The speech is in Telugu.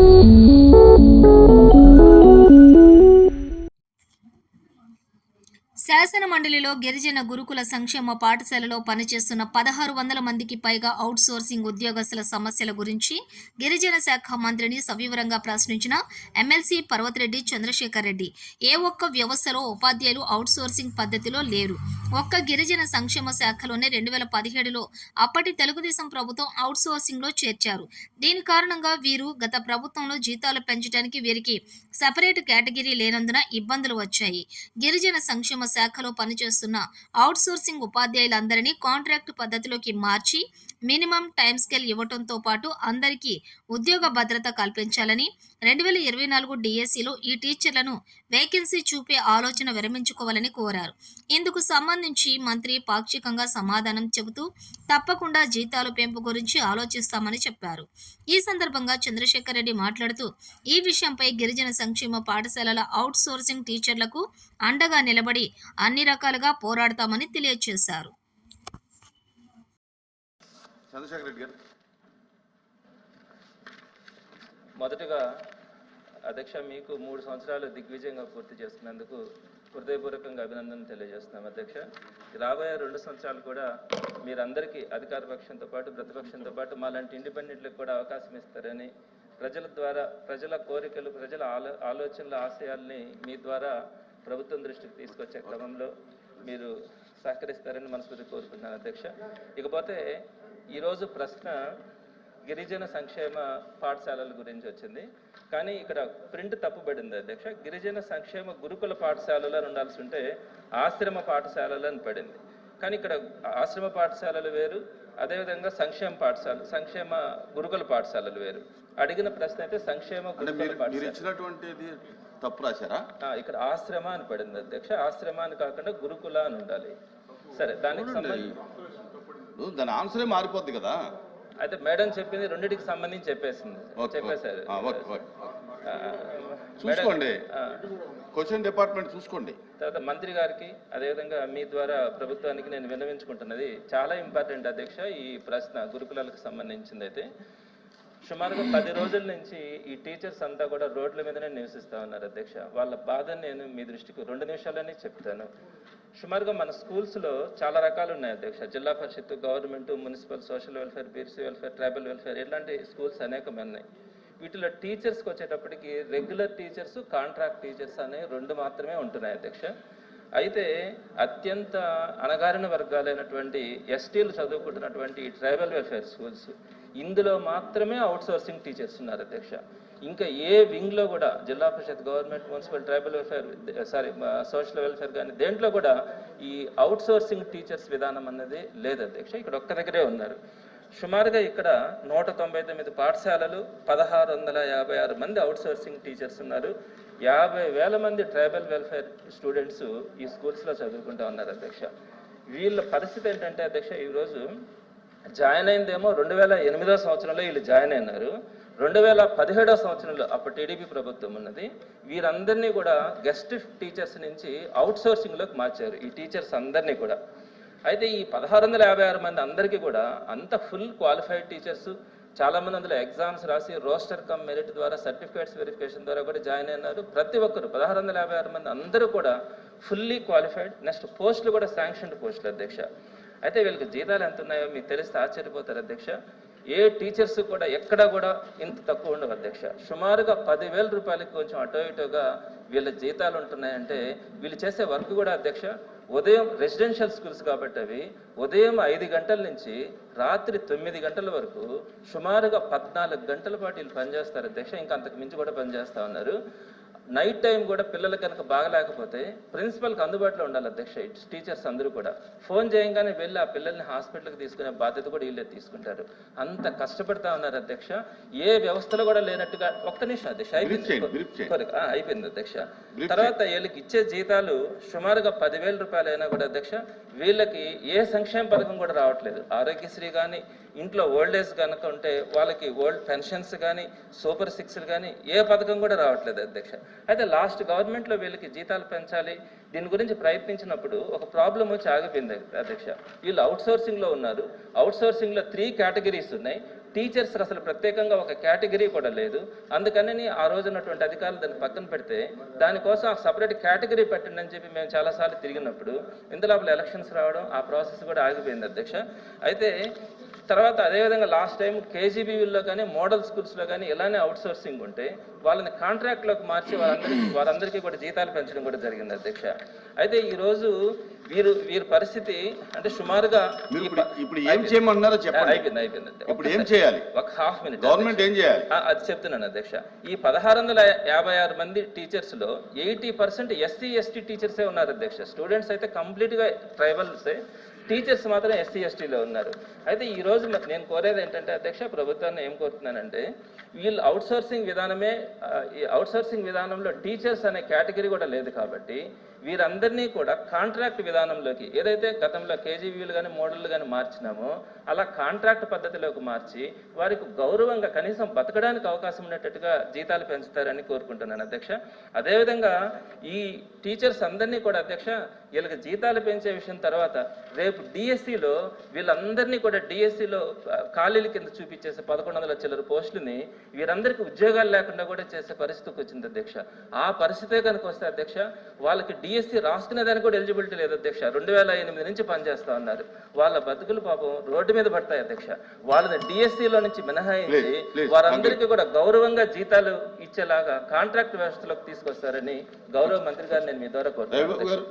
Mm-hmm. శాసన మండలిలో గిరిజన గురుకుల సంక్షేమ పాఠశాలలో పనిచేస్తున్న పదహారు వందల మందికి పైగా అవుట్ సోర్సింగ్ ఉద్యోగస్తుల సమస్యల గురించి గిరిజన శాఖ మంత్రిని సవివరంగా ప్రశ్నించిన ఎమ్మెల్సీ పర్వతిరెడ్డి చంద్రశేఖర్ రెడ్డి. ఏ ఒక్క వ్యవస్థలో ఉపాధ్యాయులు అవుట్ సోర్సింగ్ పద్ధతిలో లేరు. ఒక్క గిరిజన సంక్షేమ శాఖలోనే రెండు వేల పదిహేడులో అప్పటి తెలుగుదేశం ప్రభుత్వం అవుట్ సోర్సింగ్లో చేర్చారు. దీని కారణంగా వీరు గత ప్రభుత్వంలో జీతాలు పెంచడానికి వీరికి సపరేట్ కేటగిరీ లేనందున ఇబ్బందులు వచ్చాయి. గిరిజన సంక్షేమ శాఖ శాఖలో పనిచేస్తున్న అవుట్సోర్సింగ్ ఉపాధ్యాయులందరినీ కాంట్రాక్ట్ పద్ధతిలోకి మార్చి మినిమం టైం స్కేల్ ఇవ్వడంతో పాటు అందరికీ ఉద్యోగ భద్రత కల్పించాలని రెండు వేల ఇరవై నాలుగు డిఎస్సిలో ఈ టీచర్లను వేకెన్సీ చూపే ఆలోచన విరమించుకోవాలని కోరారు. ఇందుకు సంబంధించి మంత్రి పాక్షికంగా సమాధానం చెబుతూ తప్పకుండా జీతాలు పెంపు గురించి ఆలోచిస్తామని చెప్పారు. ఈ సందర్భంగా చంద్రశేఖర్ రెడ్డి మాట్లాడుతూ ఈ విషయంపై గిరిజన సంక్షేమ పాఠశాలల అవుట్ సోర్సింగ్ టీచర్లకు అండగా నిలబడి అన్ని రకాలుగా పోరాడతామని తెలియజేశారు. చంద్రశేఖర్ రెడ్డి గారు మొదటగా అధ్యక్ష మీకు మూడు సంవత్సరాలు దిగ్విజయంగా పూర్తి చేస్తున్నందుకు హృదయపూర్వకంగా అభినందనలు తెలియజేస్తున్నాం అధ్యక్ష. రాబోయే రెండు సంవత్సరాలు కూడా మీరందరికీ అధికార పక్షంతో పాటు ప్రతిపక్షంతో పాటు మాలాంటి ఇండిపెండెంట్లకు కూడా అవకాశం ఇస్తారని ప్రజల ద్వారా ప్రజల కోరికలు ప్రజల ఆలో ఆలోచనల ఆశయాల్ని మీ ద్వారా ప్రభుత్వం దృష్టికి తీసుకొచ్చే క్రమంలో మీరు సహకరిస్తారని మనస్ఫూర్తి కోరుకుంటున్నాను అధ్యక్ష. ఇకపోతే ఈరోజు ప్రశ్న గిరిజన సంక్షేమ పాఠశాలల గురించి వచ్చింది. కానీ ఇక్కడ ప్రింట్ తప్పుపడింది అధ్యక్ష. గిరిజన సంక్షేమ గురుకుల పాఠశాలలో అని ఉండాల్సి ఉంటే ఆశ్రమ పాఠశాలలు అని పడింది. కానీ ఇక్కడ ఆశ్రమ పాఠశాలలు వేరు అదేవిధంగా సంక్షేమ పాఠశాల సంక్షేమ గురుకుల పాఠశాలలు వేరు. అడిగిన ప్రశ్న అయితే సంక్షేమ ఇచ్చినటువంటిది తప్పు రాశారా? ఇక్కడ ఆశ్రమ అని పడింది అధ్యక్ష. ఆశ్రమ అని కాకుండా గురుకుల అని ఉండాలి. సరే దానికి. సంబంధించి దాని ఆన్సరే మారిపోద్ది కదా. అయితే మేడం చెప్పింది రెండింటికి సంబంధించి చెప్పేసింది. చెప్పేశారు. చూసుకోండి. క్వశ్చన్ డిపార్ట్మెంట్ చూసుకోండి. తర్వాత మంత్రి గారికి అదేవిధంగా మీ ద్వారా ప్రభుత్వానికి నేను విన్నవించుకుంటున్నది చాలా ఇంపార్టెంట్ అధ్యక్ష ఈ ప్రశ్న గురుకులాలకు సంబంధించింది అయితే సుమారుగా పది రోజుల నుంచి ఈ టీచర్స్ అంతా కూడా రోడ్ల మీదనే నివసిస్తా ఉన్నారు అధ్యక్ష. వాళ్ళ బాధ నేను మీ దృష్టికి రెండు నిమిషాలని చెప్తాను. సుమారుగా మన స్కూల్స్లో చాలా రకాలు ఉన్నాయి అధ్యక్ష. Zilla Parishad government municipal social welfare BC welfare tribal welfare ఇలాంటి స్కూల్స్ అనేకమే ఉన్నాయి. వీటిలో టీచర్స్కి వచ్చేటప్పటికి రెగ్యులర్ టీచర్స్ కాంట్రాక్ట్ టీచర్స్ అనే రెండు మాత్రమే ఉంటున్నాయి అధ్యక్ష. అయితే అత్యంత అణగారిన వర్గాలైనటువంటి ఎస్టీలు చదువుకుంటున్నటువంటి ట్రైబల్ వెల్ఫేర్ స్కూల్స్ ఇందులో మాత్రమే అవుట్ సోర్సింగ్ టీచర్స్ ఉన్నారు అధ్యక్ష. ఇంకా ఏ వింగ్లో కూడా Zilla Parishad government municipal tribal welfare sorry social welfare కానీ దేంట్లో కూడా ఈ అవుట్ సోర్సింగ్ టీచర్స్ విధానం అన్నది లేదు అధ్యక్ష. ఇక్కడ ఒక్క దగ్గరే ఉన్నారు. సుమారుగా ఇక్కడ నూట తొంభై తొమ్మిది పాఠశాలలు పదహారు వందల యాభై ఆరు మంది అవుట్ సోర్సింగ్ టీచర్స్ ఉన్నారు. యాభై వేల మంది ట్రైబల్ వెల్ఫేర్ స్టూడెంట్స్ ఈ స్కూల్స్లో చదువుకుంటా ఉన్నారు అధ్యక్ష. వీళ్ళ పరిస్థితి ఏంటంటే అధ్యక్ష ఈరోజు జాయిన్ అయిందేమో రెండు వేల ఎనిమిదో సంవత్సరంలో వీళ్ళు జాయిన్ అయినారు. రెండు వేల పదిహేడో సంవత్సరంలో అప్పుడు టీడీపీ ప్రభుత్వం ఉన్నది. వీరందరినీ కూడా గెస్ట్ టీచర్స్ నుంచి అవుట్ సోర్సింగ్లోకి మార్చారు ఈ టీచర్స్ అందరినీ కూడా. అయితే ఈ పదహారు వందల యాభై ఆరు మంది అందరికీ కూడా అంత ఫుల్ క్వాలిఫైడ్ టీచర్స్ చాలా మంది అందులో ఎగ్జామ్స్ రాసి రోస్టర్ కమ్ మెరిట్ ద్వారా సర్టిఫికేట్స్ వెరిఫికేషన్ ద్వారా కూడా జాయిన్ అయినారు. ప్రతి ఒక్కరు పదహారు వందల యాభై ఆరు మంది అందరూ కూడా ఫుల్లీ క్వాలిఫైడ్ నెక్స్ట్ పోస్టులు కూడా శాంక్షన్డ్ పోస్టులు అధ్యక్ష. అయితే వీళ్ళకి జీతాలు ఎంత ఉన్నాయో మీకు తెలిస్తే ఆశ్చర్యపోతారు అధ్యక్ష. ఏ టీచర్స్ కూడా ఎక్కడ కూడా ఇంత తక్కువ ఉండవు అధ్యక్ష. సుమారుగా పదివేల రూపాయలకి కొంచెం అటో ఇటోగా వీళ్ళ జీతాలు ఉంటున్నాయంటే వీళ్ళు చేసే వర్క్ కూడా అధ్యక్ష ఉదయం రెసిడెన్షియల్ స్కూల్స్ కాబట్టి అవి ఉదయం ఐదు గంటల నుంచి రాత్రి తొమ్మిది గంటల వరకు సుమారుగా పద్నాలుగు గంటల పాటు వీళ్ళు పనిచేస్తారు అధ్యక్ష. ఇంకా అంతకు మించి కూడా పనిచేస్తా ఉన్నారు. నైట్ టైం కూడా పిల్లలు కనుక బాగలేకపోతే ప్రిన్సిపల్కి అందుబాటులో ఉండాలి అధ్యక్ష. టీచర్స్ అందరూ కూడా. ఫోన్ చేయంగానే వెళ్ళి ఆ పిల్లల్ని హాస్పిటల్కి తీసుకునే బాధ్యత కూడా వీళ్ళే తీసుకుంటారు. అంత కష్టపడతా ఉన్నారు అధ్యక్ష. ఏ వ్యవస్థలో కూడా లేనట్టుగా ఒక్క నిమిషం అధ్యక్ష అయిపోయింది అధ్యక్ష. తర్వాత వీళ్ళకి ఇచ్చే జీతాలు సుమారుగా పదివేల రూపాయలు అయినా కూడా అధ్యక్ష వీళ్ళకి ఏ సంక్షేమ పథకం కూడా రావట్లేదు. ఆరోగ్యశ్రీ కానీ ఇంట్లో ఓల్డ్ ఏజ్ కనుక ఉంటే వాళ్ళకి ఓల్డ్ పెన్షన్స్ కానీ సూపర్ సిక్స్లు కానీ ఏ పథకం కూడా రావట్లేదు అధ్యక్ష. అయితే లాస్ట్ గవర్నమెంట్లో వీళ్ళకి జీతాలు పెంచాలి. దీని గురించి ప్రయత్నించినప్పుడు ఒక ప్రాబ్లం వచ్చి ఆగిపోయింది అధ్యక్ష. వీళ్ళు అవుట్ సోర్సింగ్లో ఉన్నారు. అవుట్ సోర్సింగ్లో త్రీ కేటగిరీస్ ఉన్నాయి. టీచర్స్ అసలు ప్రత్యేకంగా ఒక కేటగిరీ కూడా లేదు. అందుకని ఆ రోజు ఉన్నటువంటి అధికారులు దాన్ని పక్కన పెడితే దానికోసం ఆ సపరేట్ కేటగిరీ పెట్టండి అని చెప్పి మేము చాలాసార్లు తిరిగినప్పుడు ఇందులో ఎలక్షన్స్ రావడం ఆ ప్రాసెస్ కూడా ఆగిపోయింది అధ్యక్ష. అయితే తర్వాత అదేవిధంగా లాస్ట్ టైం కేజీబీవీల్లో కానీ మోడల్ స్కూల్స్లో కానీ ఇలానే అవుట్ సోర్సింగ్ ఉంటే వాళ్ళని కాంట్రాక్ట్లోకి మార్చి వారందరికీ వారందరికీ కూడా జీతాలు పెంచడం కూడా జరిగింది అధ్యక్ష. అయితే ఈరోజు వీరు వీరి పరిస్థితి అంటే సుమారుగా ఇప్పుడు ఏం చేయమన్నారో చెప్పండి. అయిపోయింది అయిపోయింది. ఇప్పుడు ఏం చేయాలి? ఒక హాఫ్ మినిట్ గవర్నమెంట్ ఏం చేయాలి? అది చెప్తున్నాను అధ్యక్ష. ఈ పదహారు వందల యాభై ఆరు మంది టీచర్స్లో ఎయిటీ పర్సెంట్ ఎస్సీ ఎస్టీ టీచర్సే ఉన్నారు అధ్యక్ష. స్టూడెంట్స్ అయితే కంప్లీట్గా ట్రైబల్సే టీచర్స్ మాత్రం ఎస్సీ ఎస్టీలో ఉన్నారు. అయితే ఈ రోజు నేను కోరేది ఏంటంటే అధ్యక్ష ప్రభుత్వాన్ని ఏం కోరుతున్నానంటే వీళ్ళు అవుట్ సోర్సింగ్ విధానమే ఈ అవుట్ సోర్సింగ్ విధానంలో టీచర్స్ అనే కేటగిరీ కూడా లేదు కాబట్టి వీరందరినీ కూడా కాంట్రాక్ట్ విధానంలోకి ఏదైతే గతంలో కేజీవీలు కానీ మోడళ్ళు కానీ మార్చినామో అలా కాంట్రాక్ట్ పద్ధతిలోకి మార్చి వారికి గౌరవంగా కనీసం బతకడానికి అవకాశం ఉండేటట్టుగా జీతాలు పెంచుతారని కోరుకుంటున్నాను అధ్యక్ష. అదేవిధంగా ఈ టీచర్స్ అందరినీ కూడా అధ్యక్ష వీళ్ళకి జీతాలు పెంచే విషయం తర్వాత రేపు డిఎస్సిలో వీళ్ళందరినీ కూడా డిఎస్సిలో ఖాళీల కింద చూపించేసే పదకొండు వందల చిల్లర పోస్టులని వీరందరికీ ఉద్యోగాలు లేకుండా కూడా చేసే పరిస్థితికి వచ్చింది అధ్యక్ష. ఆ పరిస్థితే కనుక వస్తే అధ్యక్ష వాళ్ళకి డిఎస్సి రాసుకునే దానికి కూడా ఎలిజిబిలిటీ లేదు అధ్యక్ష. రెండు వేల ఎనిమిది నుంచి పనిచేస్తా ఉన్నారు. వాళ్ళ బతుకులు పాపం రోడ్డు మీద పడతాయి అధ్యక్ష. వాళ్ళని డిఎస్సిలో నుంచి మినహాయించి వారందరికీ కూడా గౌరవంగా జీతాలు ఇచ్చేలాగా కాంట్రాక్ట్ వ్యవస్థలోకి తీసుకొస్తారని గౌరవ మంత్రి గారు నేను మీ ద్వారా కోరుతున్నాను